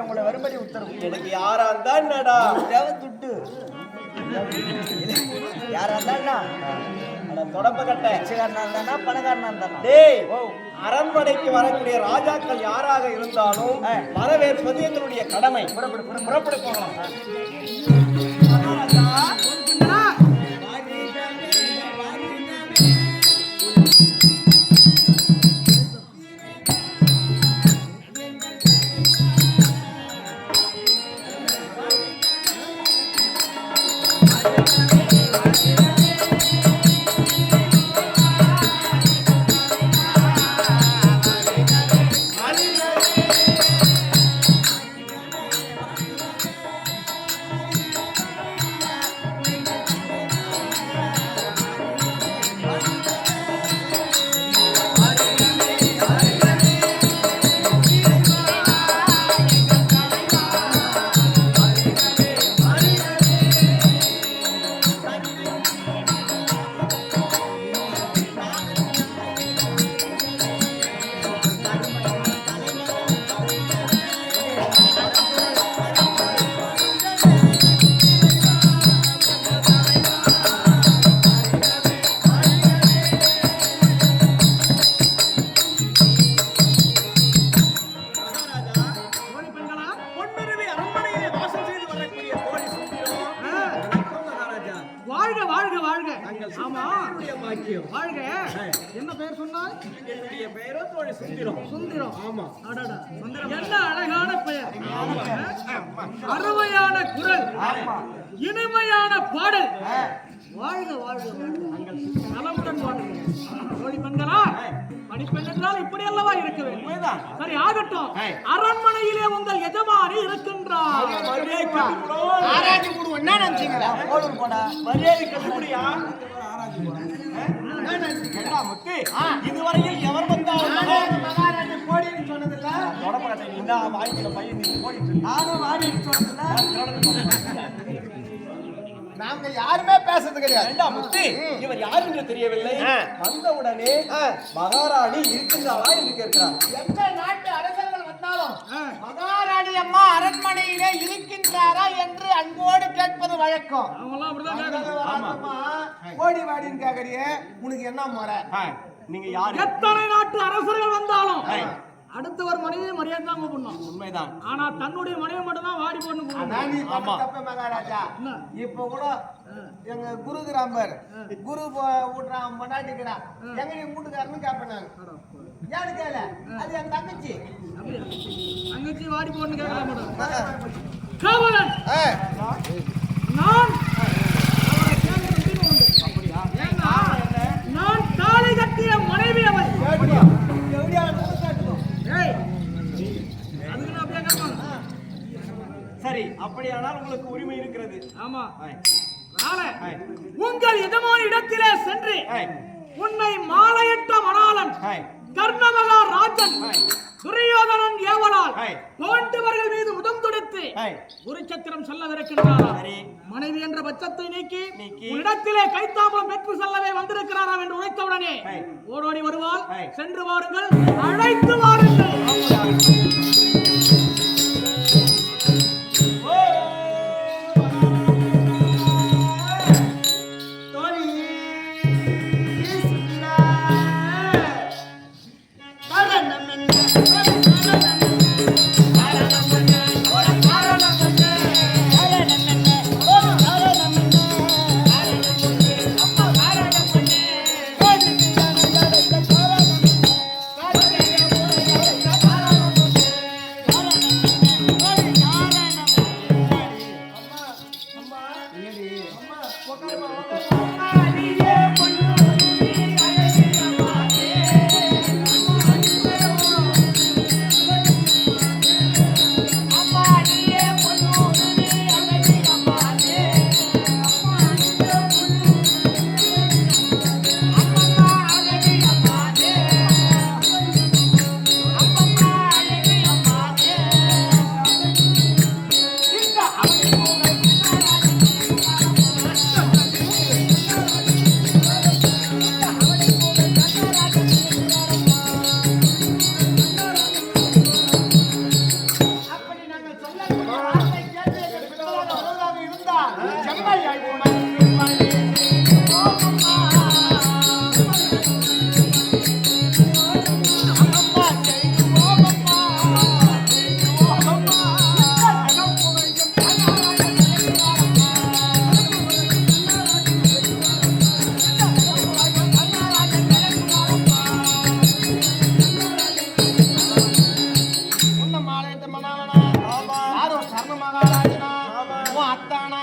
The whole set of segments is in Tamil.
உங்களை வரும்படி உத்தரவு எனக்கு யாரா இருந்தா துட்டு. யாரா இருந்தா தொடப்ப கட்ட. பிச்சைக்காரனா இருந்தானா? பணக்காரனா இருந்தானா? டேய் ஓ. அரண்மனைக்கு வரக்கூடிய ராஜாக்கள் யாராக இருந்தாலும். வரவேற்பது எங்களுடைய கடமை. புறப்படு. புறப்படு போகலாம். வாழ்க வாழ்க. நலமுடன் வாழ்க. தோழி பெண்களா படிப்பெண் என்றால் இப்படி அல்லவா இருக்க வேண்டும். சரி ஆகட்டும். அரண்மனையிலே உங்கள் எஜமானி இருக்கின்றார். மரியாதை கட்டுப்படுவோம். போடும் போடா மரியாதை கட்டுப்படியா என்ன முத்து? இதுவரையில் எவர் வந்தாலும் தொடப்ப கட்டை நீ தான் வாங்கிக்கிற பையன் நீ போயிட்டு இரு. நானும் வாடி சொன்னதுல நாங்க யாருமே பேசுறது கிடையாது. வேண்டாம் முத்து? இவர் யார் என்று தெரியவில்லை வந்தவுடனே மகாராணி இருக்கின்றாளா என்று கேட்கிறார். எந்த நாட்டு அரசர்கள் வந்தாலும். மகாராணி அம்மா அரண்மனையிலே இருக்கின்றாரா என்று அன்போடு கேட்பது வழக்கம். ஓடி வாடின்னு கேக்குறியே உனக்கு என்ன முறை? நீங்க யாரு? எத்தனை நாட்டு அரசர்கள் வந்தாலும் ஏய். அடுத்தவர் மனைவி மரியாதை தான் கூப்பிடணும் உண்மைதான். ஆனா தன்னுடைய மனைவி மட்டும் தான் வாடி பண்ண ஆமா. தப்பு மகாராஜா? இப்ப கூட எங்க குரு கிராம்பர் குரு போ- விட்றான் பொண்டாட்டிக்கிறா எங்க நீ வீட்டுக்காரன்னு கேட்பேன் நான். ஏன்னு கேள? அது என் தங்கச்சி? தங்கச்சி வாடி போட்டு கேட்கலாம் மேடம் காவலன் நான் அவரை கேட்கிற உரிமை உண்டு. ஏன்னா, நான் தாலி கட்டிய மனைவி அவள் ஏய், அதுக்கு நான் அப்படியே கேட்பாங்க சரி. அப்படியானால் உங்களுக்கு உரிமை இருக்கிறது. ஆமா. உங்கள் எஜமான இடத்திலே சென்று உன்னை மாலையிட்ட மணாளன் கர்ணமகா ராஜன் துரியோதனன் ஏவலால். பாண்டவர்கள் மீது உதம் தொடுத்து. குருச்சத்திரம் செல்லவிருக்கின்றாரா. மனைவி என்ற பட்சத்தை நீக்கி. உன்னிடத்திலே கைத்தாம்பலம் பெற்று செல்லவே வந்திருக்கிறாராம் என்று உரைத்தவுடனே. ஓடோடி வருவாள். சென்று வாருங்கள். அழைத்து வாருங்கள். Madonna.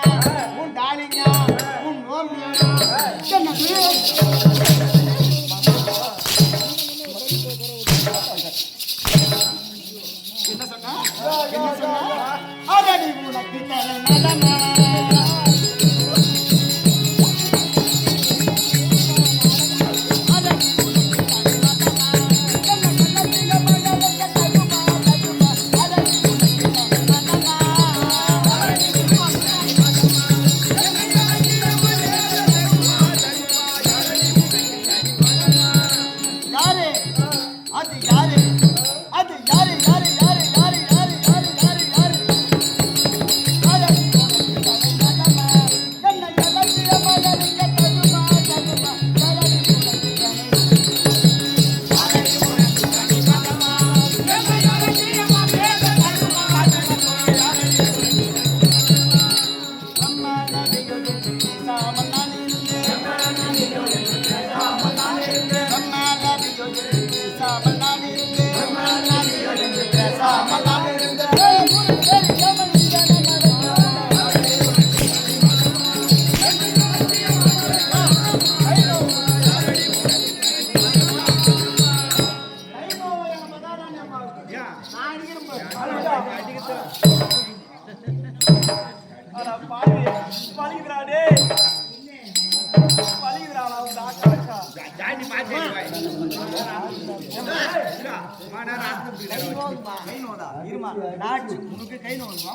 நோந்துமா கை நோந்தா இருமா நாச்சு உனக்கு கை நோந்துமா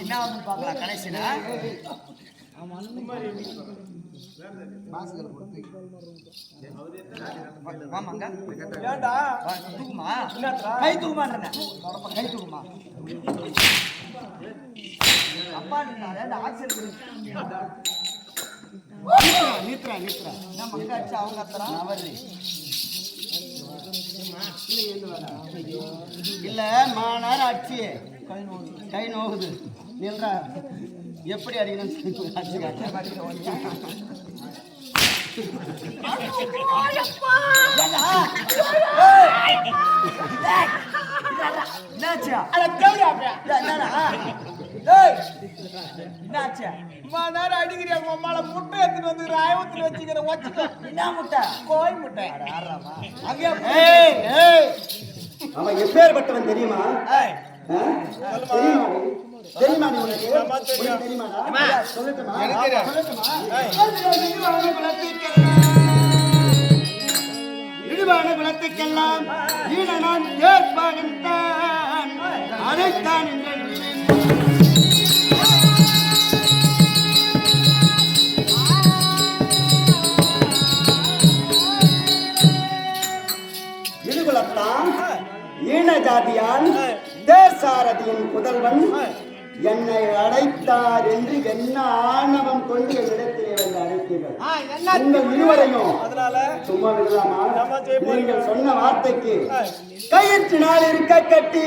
என்ன ஆகுதுன்னு பார்க்கலாம் கடைசியில்? கை தூக்குமான்றேன். அப்பா அந்த ஆக்சிடென்ட் நித்ரா நம்ம அங்க அவங்க அத்தரா அவர்ரி இல்ல மானார் ஆட்சி கை நோகுது நில்றா எப்படி அடிக்கணும் ஆட்சி என்னாச்சா என்னாச்சா அம்மா, நேரம் அடிக்கிறியா? உன் அம்மால முட்டை எடுத்துட்டு வந்து ராயவத்துல வச்சுக்கிறேன், வச்சுக்கோ. என்ன முட்டை கோழி முட்டை. அங்கேயே ஏய் ஏய் அவன் எப்பேற்பட்டவன் தெரியுமா? தெரியுமா? தெரியுமா நீ உனக்கு தெரியும். சொல்லட்டுமா? சொல்லட்டுமா? இடுவான குலத்துக்கெல்லாம் ஈழனான் அதைத்தான் இடுகுலத்தான் ஈன ஜாதியான் தேசாரதியின் புதல்வன் என்னை அழைத்தார் என்று என்ன ஆணவம் கொண்டு என்னிடத்திலே வந்து அழைத்தீர்கள்? உங்கள் இருவரையும் அதனால சும்மா விடலாமா. நீங்கள் சொன்ன வார்த்தைக்கு கயிற்றினால் இருக்க கட்டி.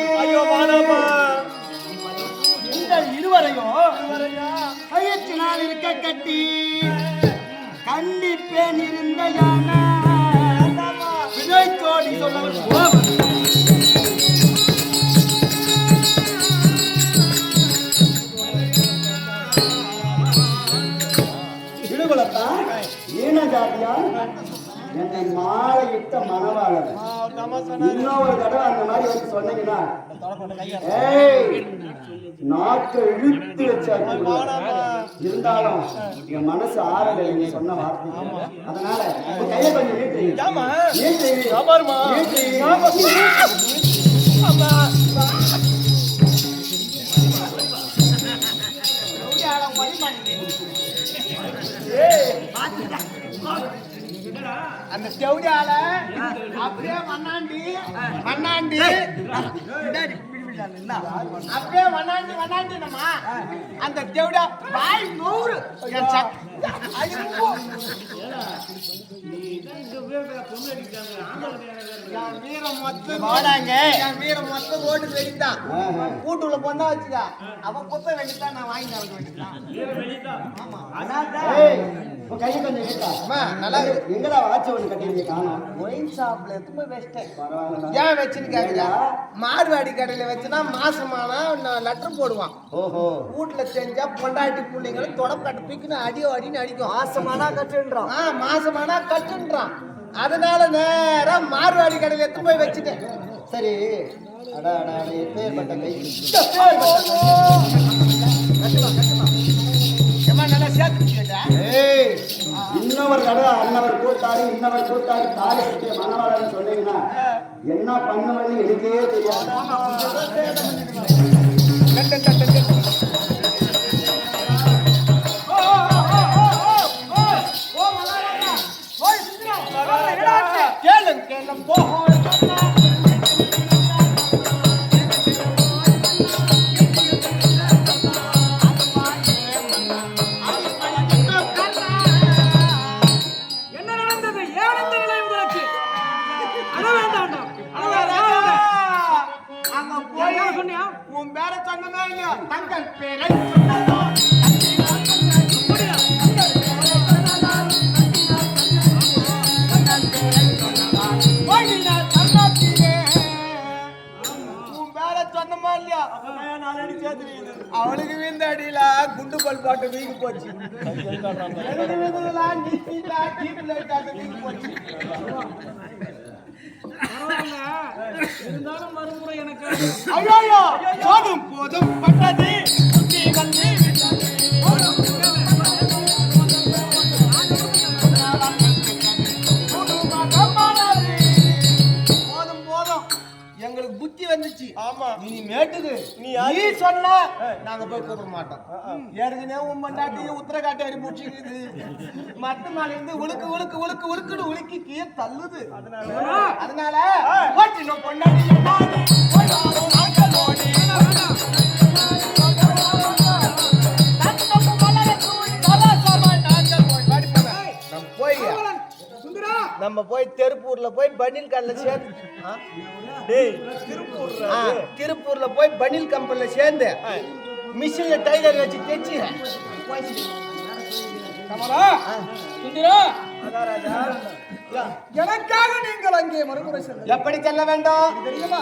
இந்த இருவரையும் வரையா கயிற்றினால் இருக்க கட்டி. கண்டிப்பேன் இருந்த யானை. விதைத்தோடி சொல்ல இடுகுலத்தான் ஈன ஜாதியான் என்னை மாலையிட்ட சொன்னாரு இன்னொரு தடவை அந்த மாதிரி வந்து சொன்னீங்கன்னா நாக்கு இழுத்து வச்சு அடிச்சு விடுவேன். இருந்தாலும் என் மனசு ஆறல நீங்க சொன்ன வார்த்தை அதனால கையை கொஞ்சம் நீட்டு? நீட்டு அந்த ஸ்டெவுடால அப்படியே வண்ணாண்டி வண்ணாண்டி அப்படியே வண்ணாண்டி வண்ணாண்டினமா அந்த ஸ்டெவுடா பாய் நூறு. ஐயோ. என் வீரம் மொத்தம் வாடாங்க. என் வீரம் மொத்தம் ஓட்டு ஆஹா. கூட்டுல பொண்ணா வச்சுக்கா. அவன் குத்த வேண்டித்தான் நான் வாங்கி வேண்டியதான் ஏய். உன் கையை கொஞ்சம் அம்மா, நல்லா இருக்கு. எங்கடா வாட்ச் ஒன்று கட்டிருந்தீங்க காணோம். ஒயின் ஷாப்ல எதுவுமே பரவாயில்லடா. ஏன் வச்சுன்னு கேக்குதா மார்வாடி கடையில வச்சுனா மாசமானா லெட்டர் போடுவான். ஓஹோ. வீட்டுல செஞ்சா பொண்டாட்டி பிள்ளைங்களை தொடப்பட்டு பிக்குன்னு அடியோ அடின்னு அடிக்கும். மாசமானா கட்டுன்றான். ஆ மாசமானா கட்டுன்றான். அதனால நேரா மார்வாடி கடையில எடுத்து போய் வச்சுட்டேன். சரி. அடா அடா எப்பேற்பட்ட கை. இன்னவர் கடை அன்னவர் கூத்தாடி இன்னவர் கூத்தாடி தாலி கட்டிய மணவாளன் சொன்னீங்கன்னா என்ன பண்ணுவேன்னு எனக்கே தெரியாது. உன் பேரை இல்லையா? தங்கள் பேரை கால் பாட்டு வீங்கி போச்சு. எனக்கு வீந்ததுலாம் நீட்டில டீப் வீங்கி போச்சு. இருந்தாலும் மறுமுறை எனக்கு போதும் போதும் பட்டது ஆமா நீ மேட்டுக்கு. நீ நீ சொன்ன. நாங்க போய் கூப்பிட மாட்டோம். ஏற்கனவே உன் மண்டாட்டி உத்தரகாட்டி அடி முடிச்சுக்குது மத்த மேல இருந்து உழுக்கு உழுக்கு உழுக்கு உழுக்குன்னு உலுக்கி கீழே தள்ளுது. அதனால? ஓட்டினோம் பொண்டாட்டி. நம்ம போய் சுந்தரா. நம்ம போய் தெருப்பூர்ல போய் பனில் கல்ல? ஆ, திருப்பூர்ல போய் பனில் கம்பெனில சேர்ந்து மிஷின்ல டைலர் வச்சு தைச்சு எனக்காக நீங்கள் அங்கே மறுமுறை செல்ல எப்படி செல்ல வேண்டும்? தெரியுமா?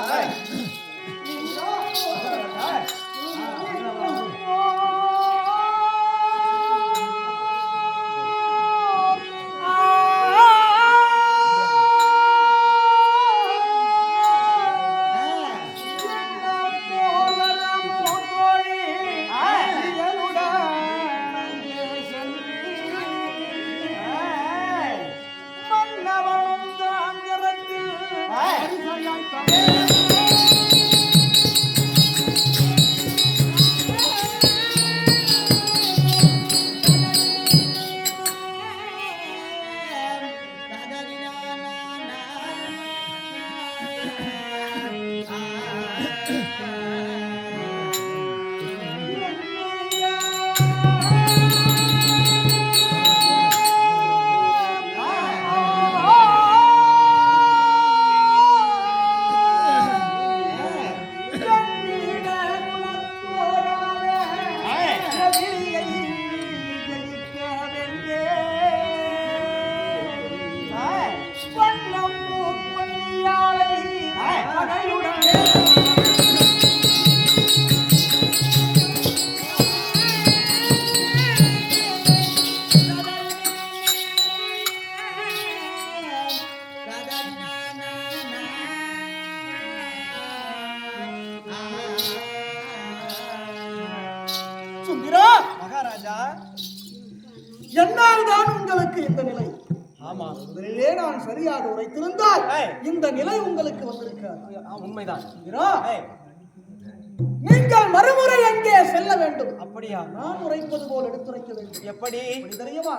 நீங்கள் மறுமுறை எங்கே செல்ல வேண்டும். அப்படியா? நான் உரைப்பது போல் எடுத்துரைக்க வேண்டும். எப்படி? தெரியுமா?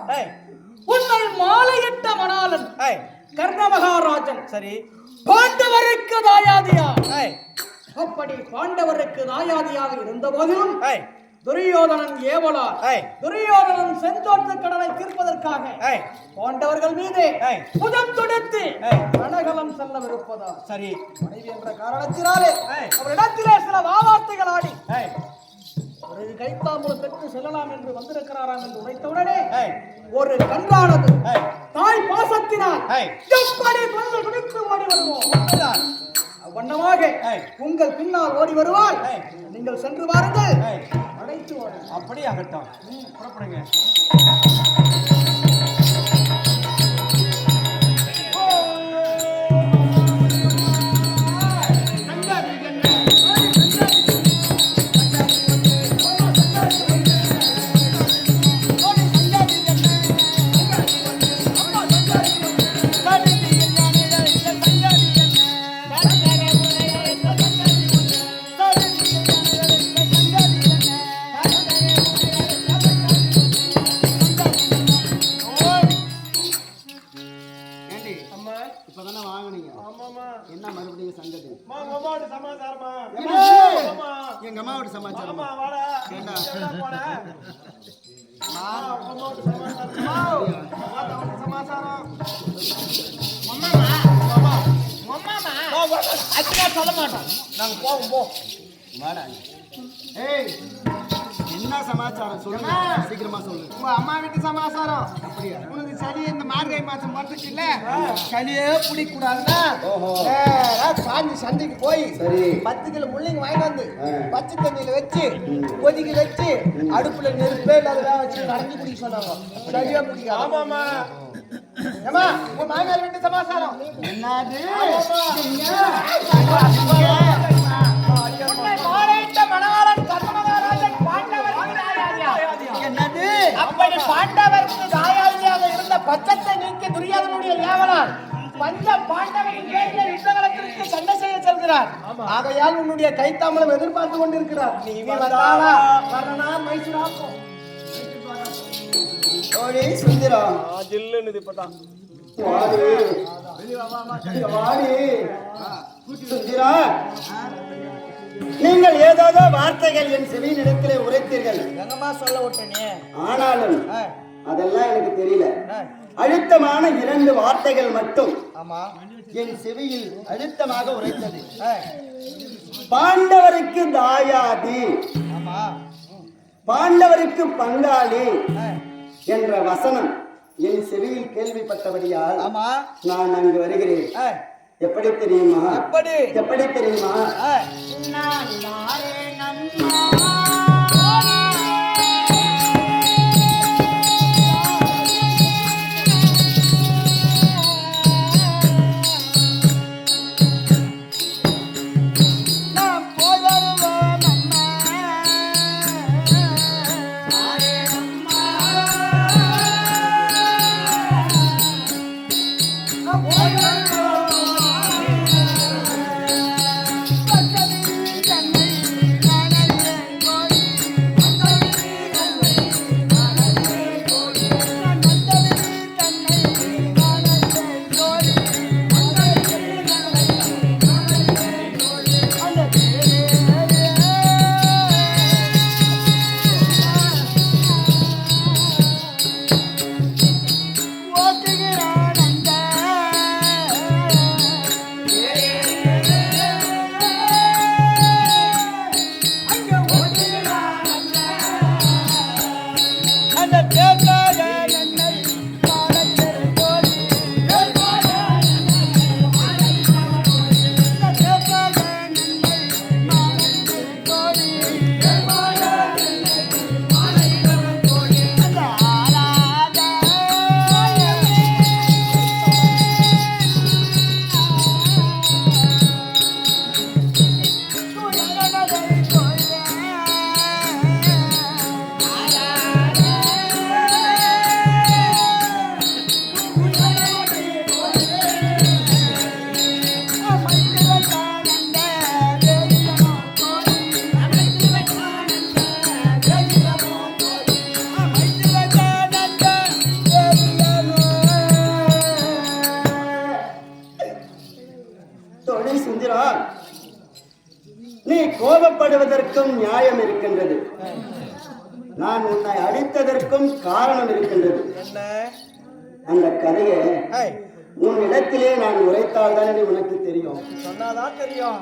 உன்னை மாலையிட்ட மணாளன் கர்ண மகாராஜன் சரி. பாண்டவருக்கு தாயாதியா அப்படி பாண்டவருக்கு தாயாதியாக இருந்த போதிலும் துரியோதனன் ஏவலார். துரியோதனன் செந்தோற்று கடனை தீர்ப்பதற்காக. ஏய், பாண்டவர்கள் மீது. புதம் தொடுத்து. ரணகலம் செல்லவிருப்பதா சரி. மனைவி என்ற காரணத்தினாலே. அவரிடத்திலே சில வாவார்த்தைகள் ஆடி. ஒரு கைத்தாம்பூலம் பெற்று செல்லலாம் என்று வந்திருக்கிறாராம் என்று உரைத்தவுடனே ஒரு கண்காணது ஏய், தாய் பாசத்தினால். எப்படி வந்து துடித்து ஓடி வருவோம். வண்ணமாக. உங்கள் பின்னால் ஓடி வருவாள். நீங்கள் சென்று வாருங்கள். அழைத்து வாருங்கள் அப்படி ஆகட்டும் புறப்படுங்க. ஏய் என்ன சமாச்சாரம்? சொல்லுங்க சீக்கிரமா சொல்லு. உங்க அம்மா வீட்டு சமாச்சாரம் உனக்கு சளி இந்த மார்கழி மாசம் வந்துச்சு இல்ல சளியே பிடிக்க கூடாதுன்னா சாஞ்சி சந்தைக்கு போய் பத்து கிலோ முள்ளிங்க வாங்கிட்டு வந்து. பச்சை தண்ணியில வச்சு கொதிக்க வச்சு அடுப்புல நெருப்பே இல்லாத வச்சு நடந்து குடிக்க சொன்னாங்க. சரியா பிடிக்க ஆமாமா ஏமா உங்க மாமியார் வீட்டு சமாச்சாரம்? என்னது? பச்சத்தை நீக்கி துரியோதனுடைய ஏவலால் பஞ்ச யுத்தகலத்திற்கு சண்டை செய்ய செல்கிறார். ஆகையால் உன்னுடைய கைத்தாமலம் எதிர்பார்த்து கொண்டிருக்கிறார். நீ வந்தாளா? வரனா மைசூராக்கும் ஓடி சுந்தரம். ஜில்லுன்னு இப்பதான். வாடி. வாடி. சுந்தரா நீங்கள் ஏதோதோ வார்த்தைகள் என் செவியின் இடத்திலே உரைத்தீர்கள். எங்கம்மா சொல்ல விட்டனே ஆனாலும் அதெல்லாம் எனக்கு தெரியல. அழுத்தமான இரண்டு வார்த்தைகள் மட்டும் ஆமா. என் செவியில் அழுத்தமாக உரைத்தது. பாண்டவருக்கு தாயாதி ஆமா. பாண்டவருக்கு பங்காளி என்ற வசனம் என் செவியில் கேள்விப்பட்டபடியால் ஆமா. நான் அங்கு வருகிறேன். எப்படி தெரியுமா? எப்படி? எப்படி தெரியுமா? சுந்தரா நீ கோபப்படுவதற்கும் நியாயம் இருக்கின்றது. நான் உன்னை அடித்ததற்கும் காரணம் இருக்கின்றது. அந்த கதையை உன் இடத்திலே நான் உரைத்தால் தானே உனக்கு தெரியும். சொன்னாதான் தெரியும்.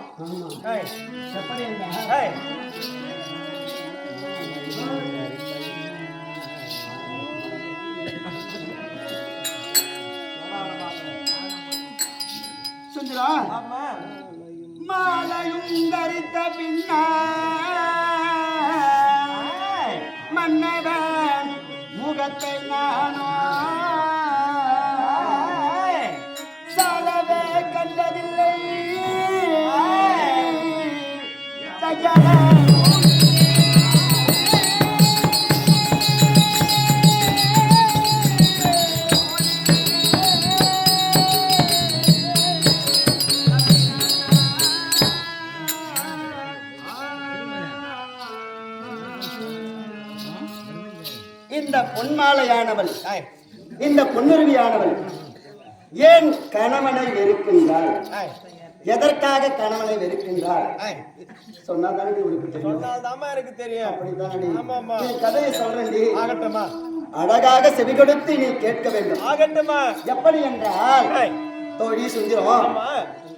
சுந்தரா ஆமா. மாலையும் தரித்த பின்னால் மன்னவன் முகத்தை நானோ சாலவே கண்டதில்லை. சகல கணவனை வெறுக்கின்றாள். எதற்காக கணவனை வெறுக்கின்றாள்? சொன்னா தானே உனக்கு தெரியும். சொன்னால்தாம்மா எனக்கு தெரியும். நீ கதையை சொல்றேன்டி. ஆகட்டுமா அழகாக செவி கொடுத்து நீ கேட்க வேண்டும். ஆகட்டுமா எப்படி என்றால். தோழி சுந்தரம்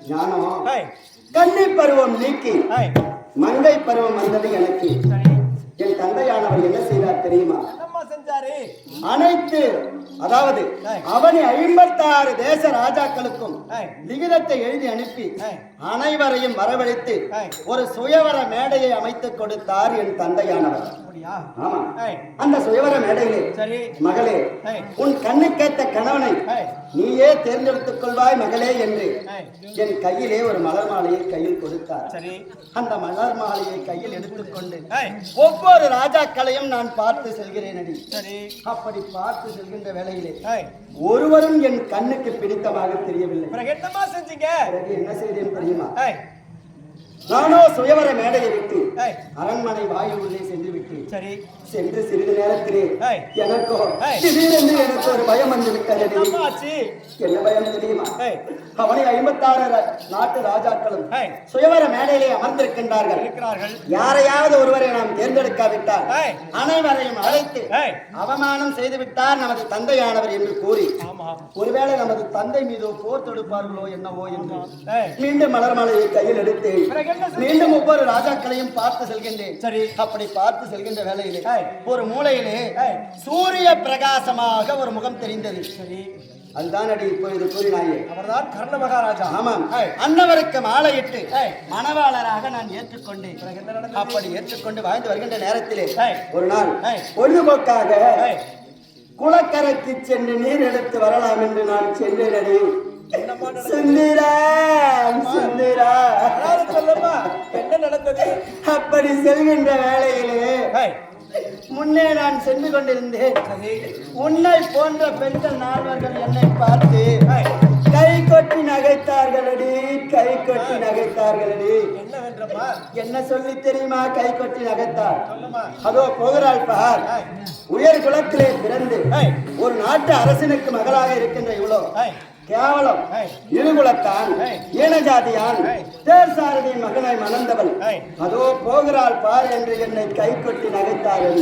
ஞானம். கன்னி பருவம் நீக்கி. மங்கை பருவம் வந்தது எனக்கு. என் தந்தையானவர் என்ன செய்தார் தெரியுமா? அனைத்து அதாவது அவனி ஐம்பத்தாறு தேச ராஜாக்களுக்கும். லிகிதத்தை எழுதி அனுப்பி. அனைவரையும் வரவழைத்து. ஒரு சுயவர மேடையை அமைத்துக் கொடுத்தார் என் தந்தையானவர் ஆமா. அந்த சுயவர மேடையிலே மகளே. உன் கண்ணுக்கேத்த கணவனை. நீயே தேர்ந்தெடுத்துக் கொள்வாய் மகளே என்று. என் கையிலே ஒரு மலர் மாலையை கையில் கொடுத்தார் அந்த மலர் மாலையை கையில் எடுத்துக்கொண்டு. ஒவ்வொரு ராஜாக்களையும் நான் பார்த்து செல்கிறேன் அடி அப்படி பார்த்து செல்கின்ற வேளையிலே. ஒருவரும் என் கண்ணுக்கு பிடித்தமாக தெரியவில்லை என்ன செய்தேன் தெரியுமா. நானோ சுயவர மேடையை விட்டு. அரண்மனை வாயில் உள்ளே சென்று விட்டேன் சரி சென்று சிறிது நேரத்திலே. எனக்கோ. திடீரென்று எனக்கு ஒரு பயம் வந்து விட்டது என்ன பயம் தெரியுமா. அவனை ஐம்பத்தாறு நாட்டு ராஜாக்களும். சுயவர மேடையிலே அமர்ந்திருக்கின்றார்கள் யாரையாவது ஒருவரை நாம் தேர்ந்தெடுக்காவிட்டால். அனைவரையும் அழைத்து. அவமானம் செய்து விட்டார் நமது தந்தையானவர் என்று கூறி ஒருவேளை நமது தந்தை மீது போர் தொடுப்பார்களோ என்னவோ என்று. மீண்டும் மலர் மாலையை கையில் எடுத்து? மீண்டும் ஒவ்வொரு ராஜாக்களையும் பார்த்து செல்கின்றேன் சரி. அப்படி பார்த்து செல்கின்ற வேளையிலே ஏய். ஒரு மூலையிலே. சூரிய பிரகாசமாக ஒரு முகம் தெரிந்தது சரி அதுதான் அடி இப்பொழுது கூறினாயே அவர்தான் கர்ண மகாராஜா ஆமாம் ஏய். அன்னவருக்கு மாலையிட்டு ஏய். மணவாளராக நான் ஏற்றுக்கொண்டேன் பிறகு என்ன நடந்தது? அப்படி ஏற்றுக்கொண்டு வாழ்ந்து வருகின்ற நேரத்திலே. ஒரு நாள். பொழுதுபோக்காக. குளக்கரைக்கு சென்று நீர் எடுத்து வரலாம் என்று நான் சென்றேன் அடி? சுந்திரா என்ன நடந்தது அப்படி செல்கின்ற வேளையிலே. முன்னே நான் சென்று கொண்டிருந்தேன் உன்னை போன்ற பெண்கள் நால்வர்கள் என்னை பார்த்து. கை கொட்டி நகைத்தார்களடி கை கொட்டி நகைத்தார்களடி என்னவென்றம்மா என்ன சொல்லி தெரியுமா கை கொட்டி நகைத்தார் அதோ போகிறாள் பார். உயர் குலத்திலே பிறந்து. ஒரு நாட்டு அரசனுக்கு மகளாக இருக்கின்ற இவ்வளோ. கேவலம். இருகுலத்தான். ஈனஜாதியான் ஏய். தேர்சாரதியின் மகனை மணந்தவள். அதோ போகிறாள் பார் என்று என்னை கை கொட்டி நகைத்தார்கள்.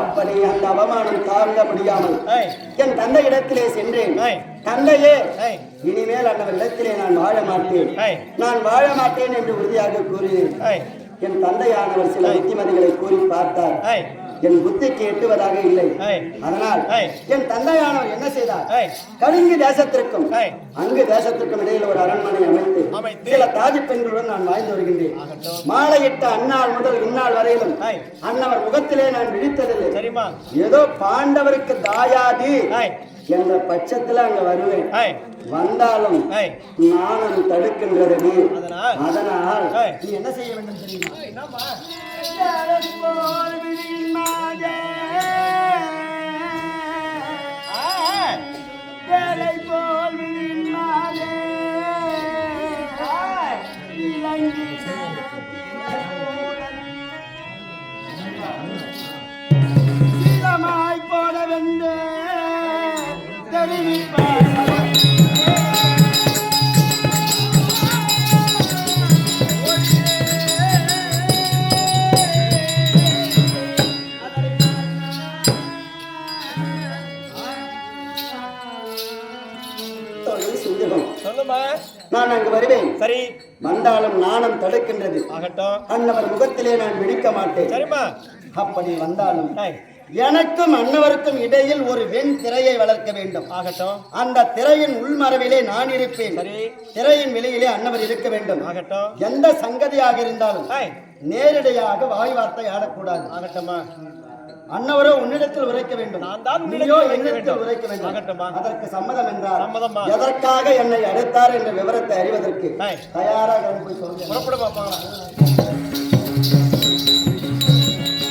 அப்படி அந்த அவமானம் தாங்க முடியாமல். என் தந்தை இடத்திலே சென்றேன். தந்தையே. இனிமேல் அந்த இடத்திலே நான் வாழ மாட்டேன். நான் வாழ மாட்டேன் என்று உறுதியாக கூறினேன். என் தந்தையானவர் சில புத்திமதிகளை கூறி பார்த்தார். என் புத்திக்கு எட்டுவதாக இல்லை. அதனால். என் தந்தையானவர் என்ன செய்தார். கலிங்கு தேசத்திற்கும். அங்கு தேசத்திற்கும் இடையில் ஒரு அரண்மனை அமைத்து. சில தாஜி பெண்களுடன் நான் வாழ்ந்து வருகின்றேன் மாலையிட்ட அந்நாள் முதல் இந்நாள் வரையிலும். அன்னவர் முகத்திலே நான் விழித்ததில்லை ஏதோ பாண்டவருக்கு தாயாதி. என்ற பட்சத்துல அங்க வருவேன். வந்தாலும். நானும் தடுக்கின்றது அதனால்? நீ என்ன செய்ய வேண்டும் தெரியுமா? சரி. வந்தாலும் நாணம் தடுக்கின்றது. ஆகட்டும். அன்னவர் முகத்திலே நான் விழிக்க மாட்டேன். சரிம்மா. அப்படி வந்தாலும். எனக்கும் அன்னவருக்கும் இடையில் ஒரு வெண் திரையை வளர்க்க வேண்டும். ஆகட்டும். அந்த திரையின் உள்மறைவிலே நான் இருப்பேன். சரி. திரையின் வெளியிலே அன்னவர் இருக்க வேண்டும். ஆகட்டும். எந்த சங்கதியாக இருந்தாலும். நேரடியாக வாய் வார்த்தை ஆடக்கூடாது. ஆகட்டும்மா. அன்னவரோ உன்னிடத்தில் உரைக்க வேண்டும் நான் தான் நீயோ உரைக்க என்னிடத்தில் வேண்டும். உரைக்க வேண்டும். அதற்கு சம்மதம் என்றார் சம்மதம்மா. எதற்காக என்னை அழைத்தார் என்ற விவரத்தை அறிவதற்கு. தயாராக போய் புறப்படுமா போகலாம்